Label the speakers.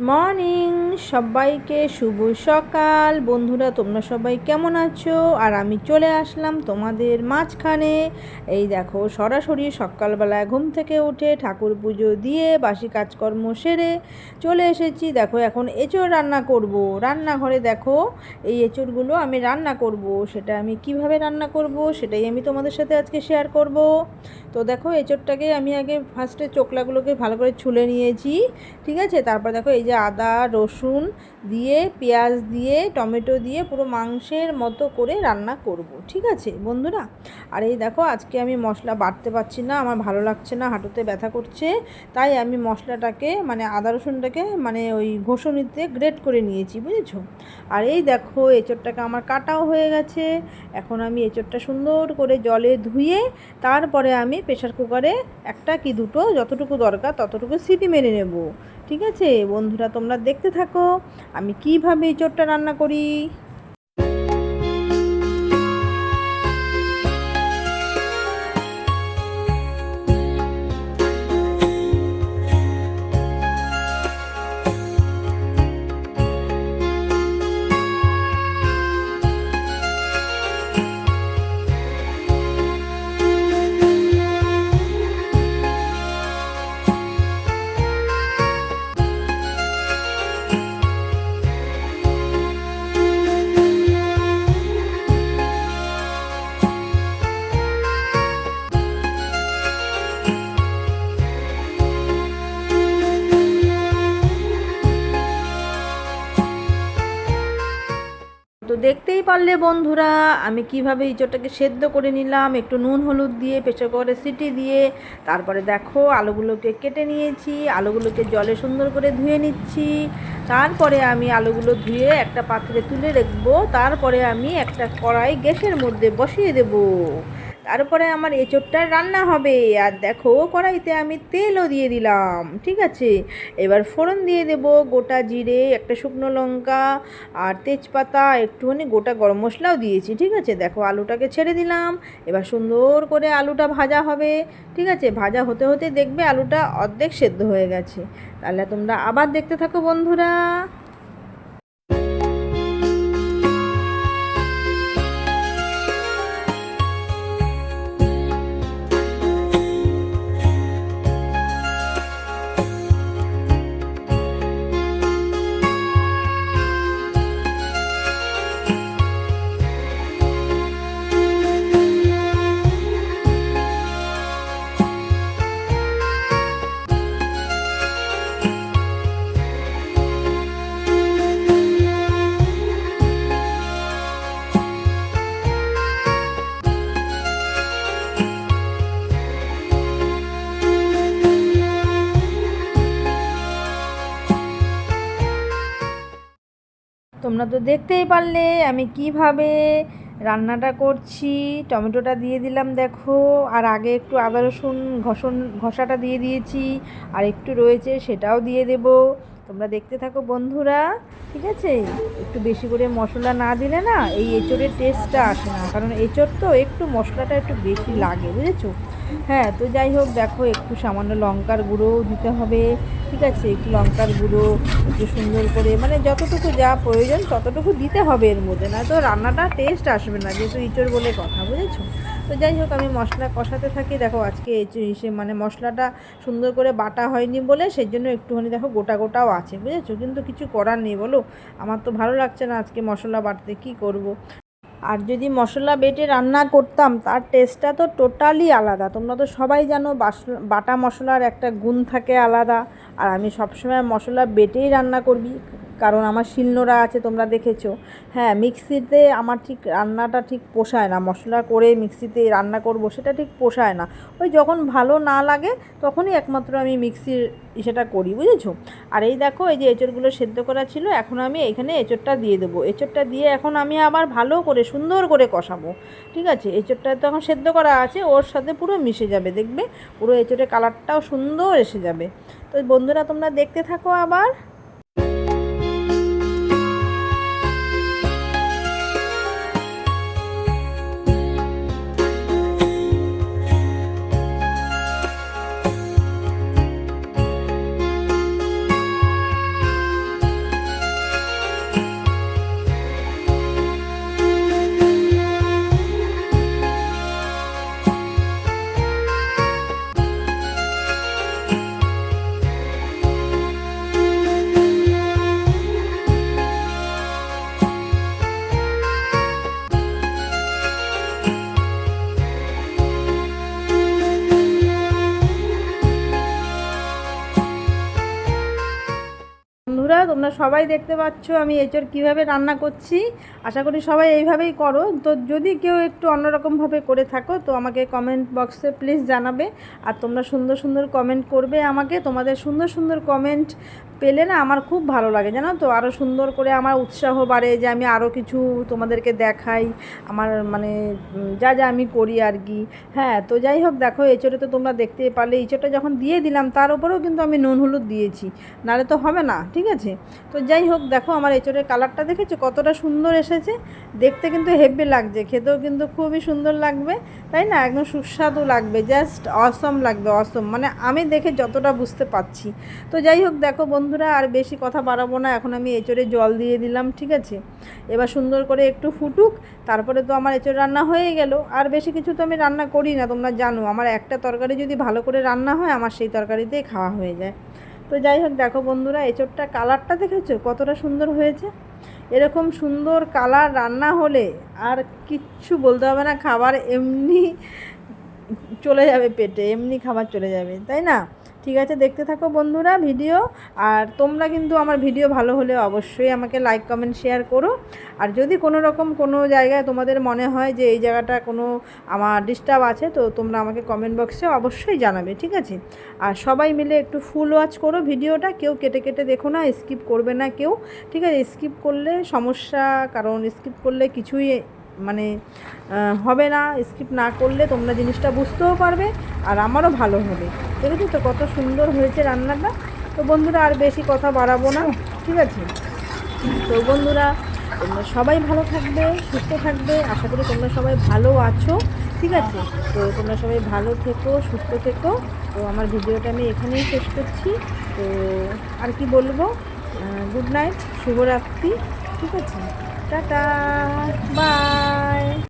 Speaker 1: Morning, সবাইকে শুভ সকাল। বন্ধুরা, তোমরা সবাই কেমন আছো? আর আমি চলে আসলাম তোমাদের মাঝখানে। এই দেখো, সরাসরি সকালবেলায় ঘুম থেকে উঠে ঠাকুর পুজো দিয়ে বাসি কাজকর্ম সেরে চলে এসেছি। দেখো, এখন এঁচড় রান্না করব। রান্নাঘরে দেখো, এই এঁচড়গুলো আমি রান্না করব। সেটা আমি কীভাবে রান্না করব, সেটাই আমি তোমাদের সাথে আজকে শেয়ার করব। তো দেখো, এঁচড়টাকে আমি আগে ফার্স্টে চোকলাগুলোকে ভালো করে ছুলে নিয়েছি। ঠিক আছে? তারপর দেখো, এই যে আদা, রসুন দিয়ে, পেঁয়াজ দিয়ে, টমেটো দিয়ে পুরো মাংসের মতো করে রান্না করব, ঠিক আছে বন্ধুরা? আর এই দেখো, আজকে আমি মশলা বাড়তে পারছি না, আমার ভালো লাগছে না, হাঁটুতে ব্যথা করছে, তাই আমি মশলাটাকে মানে আদা, রসুনটাকে মানে ওই ঘষণিতে গ্রেট করে নিয়েছি, বুঝেছ? আর এই দেখো, এঁচড়টাকে আমার কাটাও হয়ে গেছে, এখন আমি এঁচড়টা সুন্দর করে জলে ধুয়ে, তারপরে আমি প্রেশার কুকারে একটা কি দুটো, যতটুকু দরকার ততটুকু সিটি মেরে নেব, ঠিক আছে বন্ধুরা তোমরা দেখতে থাকো। আমি কীভাবে এই চোরটা রান্না করি? দেখতেই পারলে বন্ধুরা, আমি কীভাবে ইঁচড়টাকে সেদ্ধ করে নিলাম, একটু নুন হলুদ দিয়ে প্রেশার কুকারে সিটি দিয়ে, তারপরে দেখো আলুগুলোকে কেটে নিয়েছি, আলুগুলোকে জলে সুন্দর করে ধুয়ে নিচ্ছি, তারপরে আমি আলুগুলো ধুয়ে একটা পাত্রে তুলে রাখব, তারপরে আমি একটা কড়াই গ্যাসের মধ্যে বসিয়ে দেবো। তারপরে আমার এঁচোড়টা রান্না হবে। আর দেখো, কড়াইতে আমি তেলও দিয়ে দিলাম, ঠিক আছে? এবার ফোড়ন দিয়ে দেব, গোটা জিরে, একটা শুকনো লঙ্কা আর তেজপাতা, একটুখানি গোটা গরম মশলাও দিয়েছি, ঠিক আছে? দেখো, আলুটাকে ছেড়ে দিলাম, এবার সুন্দর করে আলুটা ভাজা হবে, ঠিক আছে? ভাজা হতে হতে দেখবে আলুটা অর্ধেক সেদ্ধ হয়ে গেছে। তাহলে তোমরা আবার দেখতে থাকো, বন্ধুরা। তোমরা তো দেখতেই পারলে, আমি কীভাবে রান্নাটা করছি। টমেটোটা দিয়ে দিলাম, দেখো। আর আগে একটু আদা, রসুন ঘষণ, ঘষাটা দিয়ে দিয়েছি। আর একটু রয়েছে, সেটাও দিয়ে দেব। তোমরা দেখতে থাকো, বন্ধুরা। ঠিক আছে? একটু বেশি করে মশলা না দিলে না, এই এঁচড়ের টেস্টটা আসে না। কারণ এঁচড় তো একটু মশলাটা একটু বেশি লাগে, বুঝেছ? হ্যাঁ তো যাই হোক, দেখো, একটু সামান্য লঙ্কার গুঁড়োও দিতে হবে, ঠিক আছে? একটু লঙ্কার গুঁড়ো, একটু সুন্দর করে মানে যতটুকু যা প্রয়োজন, ততটুকু দিতে হবে এর মধ্যে। না তো রান্নাটা টেস্ট আসবে না, যেহেতু ইঁচড় বলে কথা, বুঝেছ? তো যাই হোক, আমি মশলা কষাতে থাকি। দেখো, আজকে সে মানে মশলাটা সুন্দর করে বাটা হয়নি বলে সেই জন্য একটুখানি দেখো, গোটা গোটাও আছে, বুঝেছ? কিন্তু কিছু করার নেই, বলো? আমার তো ভালো লাগছে না আজকে মশলা বাটতে, কি করব। আর যদি মশলা বেটে রান্না করতাম, তার টেস্টটা তো টোটালি আলাদা। তোমরা তো সবাই জানো বাটা মশলার একটা গুণ থাকে আলাদা। আর আমি সবসময় মশলা বেটেই রান্না করবি। কারণ আমার শিলনোড়া আছে, তোমরা দেখেছ। হ্যাঁ মিক্সিতে আমার ঠিক রান্নাটা ঠিক পোষায় না। মশলা করে মিক্সিতে রান্না করব সেটা ঠিক পোষায় না। ওই যখন ভালো না লাগে, তখনই একমাত্র আমি মিক্সির সেটা করি, বুঝেছ? আর এই দেখো, এই যে এঁচড়গুলো সেদ্ধ করা ছিল, এখন আমি এখানে এঁচড়টা দিয়ে দেবো। এঁচড়টা দিয়ে এখন আমি আবার ভালো করে, সুন্দর করে কষাবো। ঠিক আছে? এঁচড়টা তো এখন সেদ্ধ করা আছে, ওর সাথে পুরো মিশে যাবে, দেখবে? পুরো এঁচড়ের কালারটাও সুন্দর এসে যাবে। তো বন্ধুরা, তোমরা দেখতে থাকো আবার। বন্ধুরা, তোমরা সবাই দেখতে পাচ্ছ আমি এচর কীভাবে রান্না করছি। আশা করি সবাই এইভাবেই করো। তো যদি কেউ একটু অন্যরকমভাবে করে থাকো, তো আমাকে কমেন্ট বক্সে প্লিজ জানাবে। আর তোমরা সুন্দর সুন্দর কমেন্ট করবে আমাকে। তোমাদের সুন্দর সুন্দর কমেন্ট পেলে না আমার খুব ভালো লাগে, জানো তো? আরও সুন্দর করে আমার উৎসাহ বাড়ে যে আমি আরও কিছু তোমাদেরকে দেখাই, আমার মানে যা যা আমি করি আর কি। হ্যাঁ তো যাই হোক, দেখো, এঁচড়ে তো তোমরা দেখতে পারলে, এঁচড়টা যখন দিয়ে দিলাম, তার উপরেও কিন্তু আমি নুন, হলুদ দিয়েছি, নাহলে তো হবে না, ঠিক আছে? তো যাই হোক, দেখো, আমার এঁচড়ের কালারটা দেখেছ? কতটা সুন্দর এসেছে, দেখতে কিন্তু হেভি লাগছে, খেতেও কিন্তু খুবই সুন্দর লাগবে, তাই না? একদম সুস্বাদু লাগবে, জাস্ট অসম লাগবে, অসম মানে আমি দেখে যতটা বুঝতে পারছি। তো যাই হোক, দেখো বন্ধুরা, আর বেশি কথা বাড়াবো না। এখন আমি এঁচড়ে জল দিয়ে দিলাম, ঠিক আছে? এবার সুন্দর করে একটু ফুটুক, তারপরে তো আমার এঁচড় রান্না হয়ে গেল। আর বেশি কিছু তো আমি রান্না করি না, তোমরা জানো। আমার একটা তরকারি যদি ভালো করে রান্না হয়, আমার সেই তরকারিতেই খাওয়া হয়ে যায়। তো যাই হোক, দেখো বন্ধুরা, এঁচড়টা কালারটা দেখেছ? কতটা সুন্দর হয়েছে। এরকম সুন্দর কালার রান্না হলে আর কিচ্ছু বলতে হবে না, খাবার এমনি চলে যাবে পেটে, এমনি খাবার চলে যাবে, তাই না? ঠিক আছে, দেখতে থাকো বন্ধুরা ভিডিও, আর তোমরা কিন্তু আমার ভিডিও ভালো হলে অবশ্যই আমাকে লাইক কমেন্ট শেয়ার করো। আর যদি কোনো রকম কোনো জায়গায় তোমাদের মনে হয় যে এই জায়গাটা কোনো আমার ডিস্টার্ব আছে, তো তোমরা আমাকে কমেন্ট বক্সে অবশ্যই জানাবে, ঠিক আছে? আর সবাই মিলে একটু ফুল ওয়াচ করো ভিডিওটা, কেউ কেটে কেটে দেখো না স্কিপ করবে না কেউ, ঠিক আছে? স্কিপ করলে সমস্যা, কারণ স্কিপ করলে কিছুই মানে হবে না স্কিপ না করলে তোমরা জিনিসটা বুঝতেও পারবে আর আমারও ভালো হবে। দেখেছ তো কত সুন্দর হয়েছে রান্নাটা? তো বন্ধুরা আর বেশি কথা বাড়াবো না, ঠিক আছে? তো বন্ধুরা, তোমরা সবাই ভালো থাকবে, সুস্থ থাকবে, আশা করি তোমরা সবাই ভালো আছো, ঠিক আছে? তো তোমরা সবাই ভালো থেকো, সুস্থ থেকো। তো আমার ভিডিওটা আমি এখানেই শেষ করছি। তো আর কি বলব? গুড নাইট শুভরাত্রি, ঠিক আছে? Tata bye.